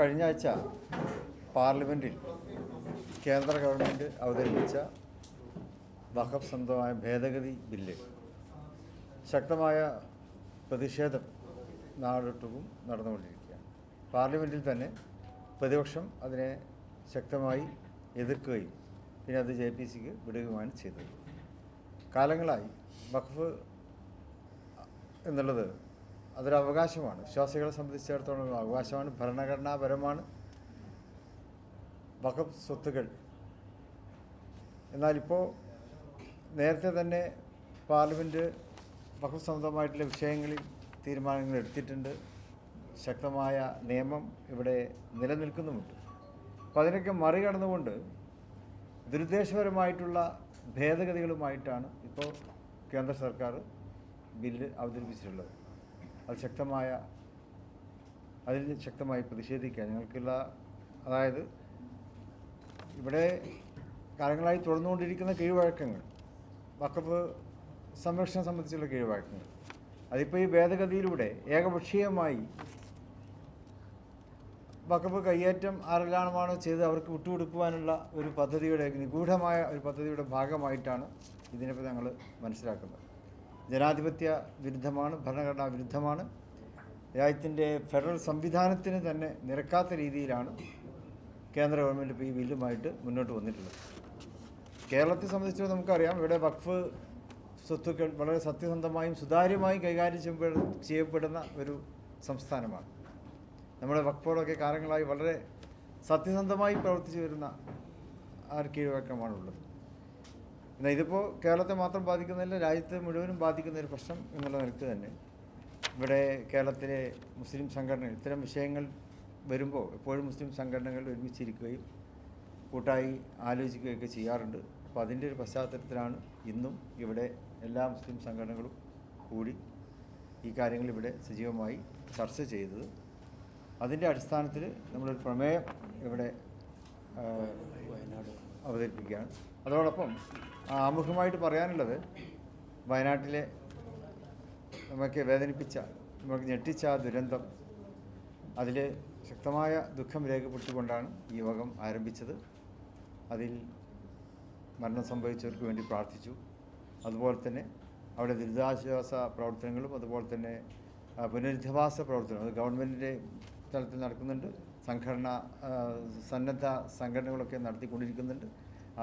കഴിഞ്ഞ ആഴ്ച പാർലമെന്റിൽ കേന്ദ്ര ഗവൺമെന്റ് അവതരിപ്പിച്ച വഖഫ് സംബന്ധമായ ഭേദഗതി ബില്ല്. ശക്തമായ പ്രതിഷേധം നാടൊട്ടും നടന്നുകൊണ്ടിരിക്കുകയാണ്. പാർലമെന്റിൽ തന്നെ പ്രതിപക്ഷം അതിനെ ശക്തമായി എതിർക്കുകയും പിന്നെ അത് ജെ പി സിക്ക് വിടുകയുമാണ് ചെയ്തത്. കാലങ്ങളായി വഖഫ് എന്നുള്ളത് അതൊരു അവകാശമാണ്. വിശ്വാസികളെ സംബന്ധിച്ചിടത്തോളം അവകാശമാണ്. ഭരണഘടനാപരമാണ്. വഖഫ് സ്വത്തുകൾ എന്നാലിപ്പോൾ നേരത്തെ തന്നെ പാർലമെന്റ് വഖഫ് സംബന്ധമായിട്ടുള്ള വിഷയങ്ങളിൽ തീരുമാനങ്ങൾ എടുത്തിട്ടുണ്ട്. ശക്തമായ നിയമം ഇവിടെ നിലനിൽക്കുന്നുമുണ്ട്. അപ്പോൾ അതിനൊക്കെ മറികടന്നുകൊണ്ട് ദുരുദ്ദേശപരമായിട്ടുള്ള ഭേദഗതികളുമായിട്ടാണ് ഇപ്പോൾ കേന്ദ്ര സർക്കാർ ബില്ല് അവതരിപ്പിച്ചിട്ടുള്ളത്. അത് ശക്തമായ അതിൽ ശക്തമായി പ്രതിഷേധിക്കുക. ഞങ്ങൾക്കുള്ള അതായത് ഇവിടെ കാലങ്ങളായി തുടർന്നുകൊണ്ടിരിക്കുന്ന കീഴ്വഴക്കങ്ങൾ വഖഫ് സംരക്ഷണം സംബന്ധിച്ചുള്ള കീഴ്വഴക്കങ്ങൾ അതിപ്പോൾ ഈ ഭേദഗതിയിലൂടെ ഏകപക്ഷീയമായി വഖഫ് കയ്യേറ്റം ആരെല്ലാമാണോ ചെയ്ത് അവർക്ക് വിട്ടുകൊടുക്കുവാനുള്ള ഒരു പദ്ധതിയുടെ നിഗൂഢമായ ഒരു പദ്ധതിയുടെ ഭാഗമായിട്ടാണ് ഇതിനെപ്പറ്റി ഞങ്ങൾ മനസ്സിലാക്കുന്നത്. ജനാധിപത്യ വിരുദ്ധമാണ് ഭരണഘടനാ വിരുദ്ധമാണ്. രാജ്യത്തിന്റെ ഫെഡറൽ സംവിധാനത്തിന് തന്നെ നിരക്കാത്ത രീതിയിലാണ് കേന്ദ്ര ഗവൺമെന്റ് ഇപ്പോൾ ഈ ബില്ലുമായിട്ട് മുന്നോട്ട് വന്നിട്ടുള്ളത്. കേരളത്തെ സംബന്ധിച്ച് നമുക്കറിയാം ഇവിടെ വഖഫ് സ്വത്തുക്കൾ വളരെ സത്യസന്ധമായും സുതാര്യമായും കൈകാര്യം ചെയ്യപ്പെടുന്ന ചെയ്യപ്പെടുന്ന ഒരു സംസ്ഥാനമാണ്. നമ്മുടെ വഖഫോടൊക്കെ കാലങ്ങളായി വളരെ സത്യസന്ധമായി പ്രവർത്തിച്ചു വരുന്ന ആർ കീഴ്വക്കമാണുള്ളത് എന്നാൽ ഇതിപ്പോൾ കേരളത്തെ മാത്രം ബാധിക്കുന്നതല്ല രാജ്യത്തെ മുഴുവനും ബാധിക്കുന്ന ഒരു പ്രശ്നം എന്നുള്ള നിലയ്ക്ക് തന്നെ ഇവിടെ കേരളത്തിലെ മുസ്ലിം സംഘടനകൾ ഇത്തരം വിഷയങ്ങൾ വരുമ്പോൾ എപ്പോഴും മുസ്ലിം സംഘടനകൾ ഒരുമിച്ചിരിക്കുകയും കൂട്ടായി ആലോചിക്കുകയൊക്കെ ചെയ്യാറുണ്ട്. അപ്പോൾ അതിന്റെ ഒരു പശ്ചാത്തലത്തിലാണ് ഇന്നും ഇവിടെ എല്ലാ മുസ്ലിം സംഘടനകളും കൂടി ഈ കാര്യങ്ങൾ ഇവിടെ സജീവമായി ചർച്ച ചെയ്തത്. അതിന്റെ അടിസ്ഥാനത്തിൽ നമ്മളൊരു പ്രമേയം ഇവിടെ അവതരിപ്പിക്കുകയാണ്. അതോടൊപ്പം ആമുഖമായിട്ട് പറയാനുള്ളത് വയനാട്ടിലെ നമുക്ക് വേദനിപ്പിച്ച നമുക്ക് ഞെട്ടിച്ച ദുരന്തം അതിൽ ശക്തമായ ദുഃഖം രേഖപ്പെടുത്തിക്കൊണ്ടാണ് ഈ യോഗം ആരംഭിച്ചത്. അതിൽ മരണം സംഭവിച്ചവർക്ക് വേണ്ടി പ്രാർത്ഥിച്ചു. അതുപോലെ തന്നെ അവിടെ ദുരിതാശ്വാസ പ്രവർത്തനങ്ങളും അതുപോലെ തന്നെ പുനരധിവാസ പ്രവർത്തനം അത് ഗവൺമെന്റിന്റെ തലത്തിൽ നടക്കുന്നുണ്ട്. സംഘടന സന്നദ്ധ സംഘടനകളൊക്കെ നടത്തിക്കൊണ്ടിരിക്കുന്നുണ്ട്.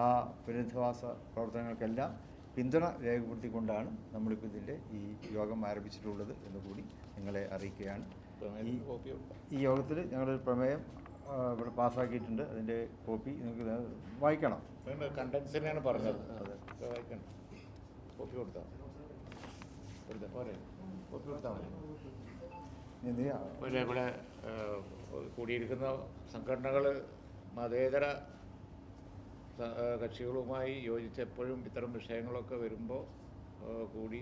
ആ പുനരധിവാസ പ്രവർത്തനങ്ങൾക്കെല്ലാം പിന്തുണ രേഖപ്പെടുത്തിക്കൊണ്ടാണ് നമ്മളിപ്പോൾ ഇതിന്റെ ഈ യോഗം ആരംഭിച്ചിട്ടുള്ളത് എന്ന് കൂടി നിങ്ങളെ അറിയിക്കുകയാണ്. ഈ യോഗത്തിൽ ഞങ്ങളൊരു പ്രമേയം ഇവിടെ പാസ്സാക്കിയിട്ടുണ്ട്. അതിന്റെ കോപ്പി നിങ്ങൾക്ക് വായിക്കണം? കണ്ടൻസിനെയാണ് പറഞ്ഞത്. വായിക്കണം. കോപ്പി കൊടുത്താൽ കോപ്പി മതി. ഇവിടെ കൂടിയിരിക്കുന്ന സംഘടനകൾ മതേതര കക്ഷികളുമായി യോജിച്ച് എപ്പോഴും ഇത്തരം വിഷയങ്ങളൊക്കെ വരുമ്പോൾ കൂടി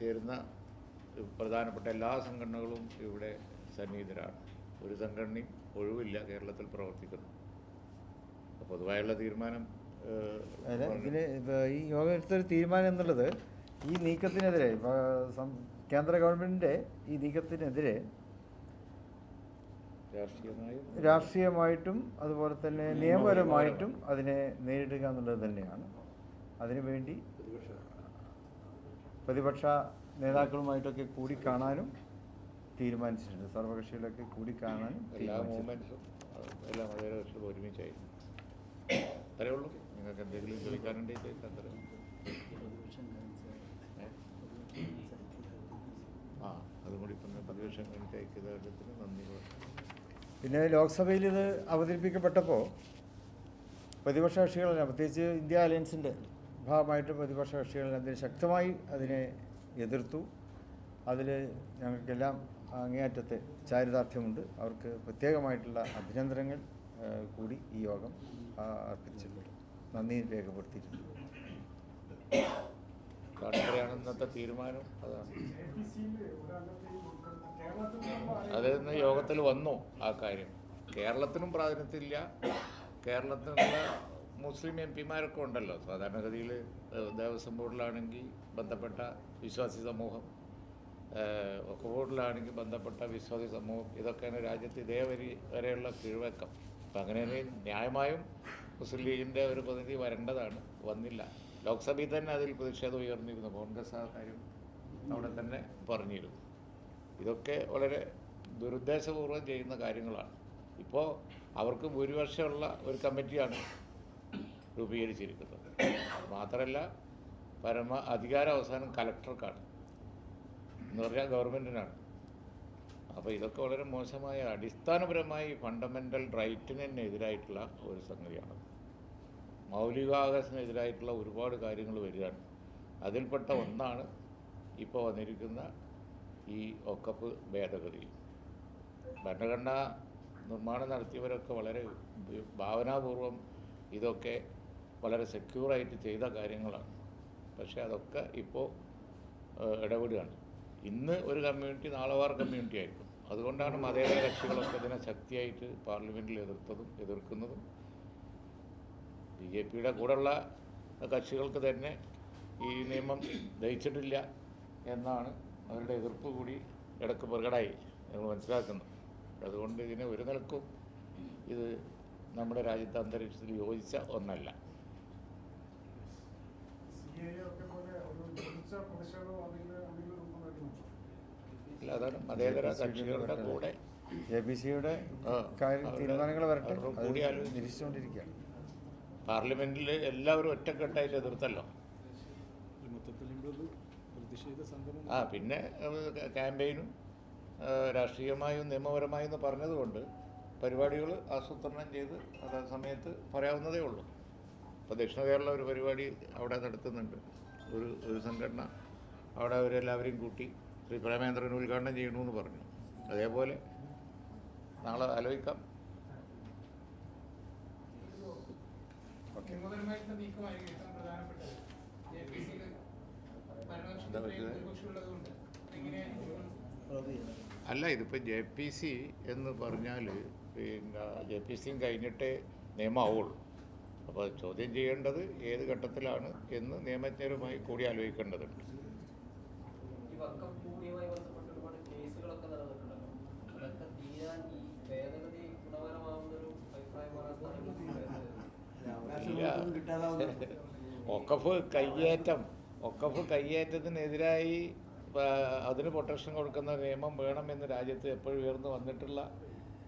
ചേരുന്ന പ്രധാനപ്പെട്ട എല്ലാ സംഘടനകളും ഇവിടെ സന്നിഹിതരാണ് ഒരു സംഘടനയും ഒഴിവില്ല കേരളത്തിൽ പ്രവർത്തിക്കുന്നു പൊതുവായുള്ള തീരുമാനം അല്ല. ഇതിന് ഈ യോഗത്തിൽ എടുത്തൊരു തീരുമാനം എന്നുള്ളത് ഈ നീക്കത്തിനെതിരെ കേന്ദ്ര ഗവൺമെന്റിന്റെ ഈ നീക്കത്തിനെതിരെ രാഷ്ട്രീയമായിട്ടും അതുപോലെ തന്നെ നിയമപരമായിട്ടും അതിനെ നേരിടുക എന്നുള്ളത് തന്നെയാണ്. അതിനുവേണ്ടി പ്രതിപക്ഷ നേതാക്കളുമായിട്ടൊക്കെ കൂടി കാണാനും തീരുമാനിച്ചിട്ടുണ്ട്. സർവകക്ഷികളൊക്കെ കൂടി കാണാനും എല്ലാ മൂവ്മെന്റ്സും മൂവ്മെന്റ്സും എല്ലാ മതകക്ഷികളും കക്ഷികളും ഒരുമിച്ചായിരുന്നു. അത്രേ ഉള്ളൂ. നിങ്ങൾക്ക് എന്തെങ്കിലും ചോദിക്കാനുണ്ടെങ്കിൽ അത്രേ. ആ അതും കൂടി ഇപ്പം പ്രതിപക്ഷം കഴിഞ്ഞിട്ട് ഐക്യദാർഢ്യത്തിന് നന്ദി പിന്നെ ലോക്സഭയിൽ ഇത് അവതരിപ്പിക്കപ്പെട്ടപ്പോൾ പ്രതിപക്ഷ കക്ഷികളെല്ലാം പ്രത്യേകിച്ച് ഇന്ത്യ അലയൻസിന്റെ ഭാഗമായിട്ട് പ്രതിപക്ഷ കക്ഷികളെല്ലാം അതിന് ശക്തമായി അതിനെ എതിർത്തു. അതിൽ ഞങ്ങൾക്കെല്ലാം അങ്ങേയറ്റത്തെ ചാരിതാർത്ഥ്യമുണ്ട്. അവർക്ക് പ്രത്യേകമായിട്ടുള്ള അഭിനന്ദനങ്ങൾ കൂടി ഈ യോഗം അർപ്പിച്ചിട്ടുണ്ട്. നന്ദി രേഖപ്പെടുത്തിയിട്ടുണ്ട്. ഇന്നത്തെ തീരുമാനം അതാണ്. അത് ഇന്ന് യോഗത്തിൽ വന്നു ആ കാര്യം. കേരളത്തിനും പ്രാതിനിധ്യമില്ല. കേരളത്തിലുള്ള മുസ്ലിം എം പിമാരൊക്കെ ഉണ്ടല്ലോ. സാധാരണഗതിയിൽ ദേവസ്വം ബോർഡിലാണെങ്കിൽ ബന്ധപ്പെട്ട വിശ്വാസി സമൂഹം ഒക്കെ ബോർഡിലാണെങ്കിൽ ബന്ധപ്പെട്ട വിശ്വാസി സമൂഹം ഇതൊക്കെയാണ് രാജ്യത്ത് ഇതേ വരി വരെയുള്ള കീഴ്വഴക്കം. അപ്പം അങ്ങനെ ന്യായമായും മുസ്ലിം ലീഗിന്റെ ഒരു പ്രതിനിധി വരേണ്ടതാണ്. വന്നില്ല. ലോക്സഭയിൽ തന്നെ അതിൽ പ്രതിഷേധം ഉയർന്നിരുന്നു. കോൺഗ്രസ് ആ കാര്യം അവിടെ തന്നെ പറഞ്ഞിരുന്നു. ഇതൊക്കെ വളരെ ദുരുദ്ദേശപൂർവം ചെയ്യുന്ന കാര്യങ്ങളാണ്. ഇപ്പോൾ അവർക്ക് ഭൂരിപക്ഷമുള്ള ഒരു കമ്മിറ്റിയാണ് രൂപീകരിച്ചിരിക്കുന്നത്. മാത്രമല്ല പരമ അധികാര അവസാനം കലക്ടർക്കാണ്. എന്ന് പറഞ്ഞാൽ ഗവൺമെന്റിനാണ് അപ്പോൾ ഇതൊക്കെ വളരെ മോശമായ അടിസ്ഥാനപരമായി ഫണ്ടമെന്റൽ റൈറ്റിന് തന്നെ എതിരായിട്ടുള്ള ഒരു സംഗതിയാണ്. മൗലികാവകാശത്തിനെതിരായിട്ടുള്ള ഒരുപാട് കാര്യങ്ങൾ വരികയാണ്. അതിൽപ്പെട്ട ഒന്നാണ് ഇപ്പോൾ വന്നിരിക്കുന്ന ഈ ഒക്കപ്പ് ഭേദഗതി. ഭരണഘടന നിർമ്മാണം നടത്തിയവരൊക്കെ വളരെ ഭാവനാപൂർവം ഇതൊക്കെ വളരെ സെക്യൂറായിട്ട് ചെയ്ത കാര്യങ്ങളാണ്. പക്ഷേ അതൊക്കെ ഇപ്പോൾ ഇടപെടുകയാണ്. ഇന്ന് ഒരു കമ്മ്യൂണിറ്റി നാളെ വേറെ കമ്മ്യൂണിറ്റി ആയിരിക്കും. അതുകൊണ്ടാണ് മതേതര കക്ഷികളൊക്കെ ഇതിനെ ശക്തിയായിട്ട് പാർലമെന്റിൽ എതിർത്തതും എതിർക്കുന്നതും. ബി ജെ പിയുടെ കൂടെയുള്ള കക്ഷികൾക്ക് തന്നെ ഈ നിയമം ദഹിച്ചിട്ടില്ല എന്നാണ് അവരുടെ എതിർപ്പ് കൂടി ഇടയ്ക്ക് പ്രകടമായി. ഞങ്ങൾ മനസ്സിലാക്കുന്നു. അതുകൊണ്ട് ഇതിനെ ഒരു നിലക്കും ഇത് നമ്മുടെ രാജ്യത്തെ അന്തരീക്ഷത്തിൽ യോജിച്ച ഒന്നല്ല. പാർലമെന്റിൽ അതാണ് മതേതര കക്ഷികളുടെ കൂടെ. എ ബി സിയുടെ തീരുമാനങ്ങൾ വരട്ടെ. എല്ലാവരും ഒറ്റക്കെട്ടായി എതിർത്തല്ലോ. ആ പിന്നെ ക്യാമ്പയിനും രാഷ്ട്രീയമായും നിയമപരമായും എന്ന് പറഞ്ഞതുകൊണ്ട് പരിപാടികൾ ആസൂത്രണം ചെയ്ത് അതേ സമയത്ത് പറയാവുന്നതേ ഉള്ളൂ. ഇപ്പോൾ ദക്ഷിണ കേരള ഒരു പരിപാടി അവിടെ നടത്തുന്നുണ്ട്. ഒരു ഒരു സംഘടന അവിടെ അവരെല്ലാവരെയും കൂട്ടി ശ്രീ പ്രേമേന്ദ്രൻ ഉദ്ഘാടനം ചെയ്യണമെന്ന് പറഞ്ഞു. അതേപോലെ നാളെ ആലോചിക്കാം. നിയമപരമായിട്ടുള്ള അല്ല ഇതിപ്പോൾ ജെ പി സി എന്ന് പറഞ്ഞാൽ പിന്നെ ജെ പി സിയും കഴിഞ്ഞിട്ടേ നിയമമാവുള്ളൂ. അപ്പോൾ ചോദ്യം ചെയ്യേണ്ടത് ഏത് ഘട്ടത്തിലാണ് എന്ന് നിയമജ്ഞരുമായി കൂടി ആലോചിക്കേണ്ടതുണ്ട്. ഒക്കഫ് കയ്യേറ്റം. ഒക്കഫ് കയ്യേറ്റത്തിനെതിരായി അതിന് പ്രൊട്ടക്ഷൻ കൊടുക്കുന്ന നിയമം വേണമെന്ന് രാജ്യത്ത് എപ്പോഴും ഉയർന്നു വന്നിട്ടുള്ള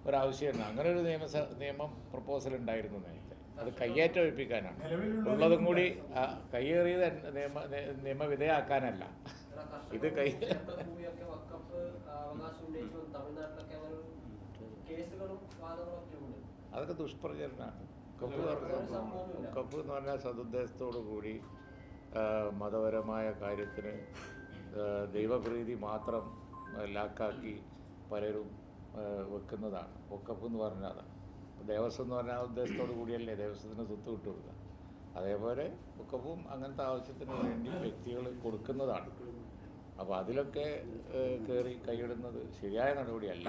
ഒരാവശ്യമാണ്. അങ്ങനെ ഒരു നിയമ നിയമം പ്രപ്പോസൽ ഉണ്ടായിരുന്നു നേരത്തെ. അത് കയ്യേറ്റം ഒഴിപ്പിക്കാനാണ്. ഉള്ളതും കൂടി കയ്യേറിയത് നിയമ നിയമവിധേയാക്കാനല്ല ഇത് കൈ അതൊക്കെ ദുഷ്പ്രചരണമാണ്. കപ്പ് കപ്പ് എന്ന് പറഞ്ഞാൽ സതുദ്ദേശത്തോടു കൂടി മതപരമായ കാര്യത്തിന് ദൈവപ്രീതി മാത്രം ലാക്കാക്കി പലരും വെക്കുന്നതാണ്. ഒക്കപ്പ് എന്ന് പറഞ്ഞാൽ അതാണ് ദേവസ്വം എന്ന് പറഞ്ഞാൽ ഉദ്ദേശത്തോടു കൂടിയല്ലേ ദേവസ്വത്തിന് സ്വത്ത് വിട്ടുകൊടുക്കുക അതേപോലെ ഒക്കപ്പും അങ്ങനത്തെ ആവശ്യത്തിന് വേണ്ടി വ്യക്തികൾ കൊടുക്കുന്നതാണ്. അപ്പോൾ അതിലൊക്കെ കയറി കൈയിടുന്നത് ശരിയായ നടപടിയല്ല.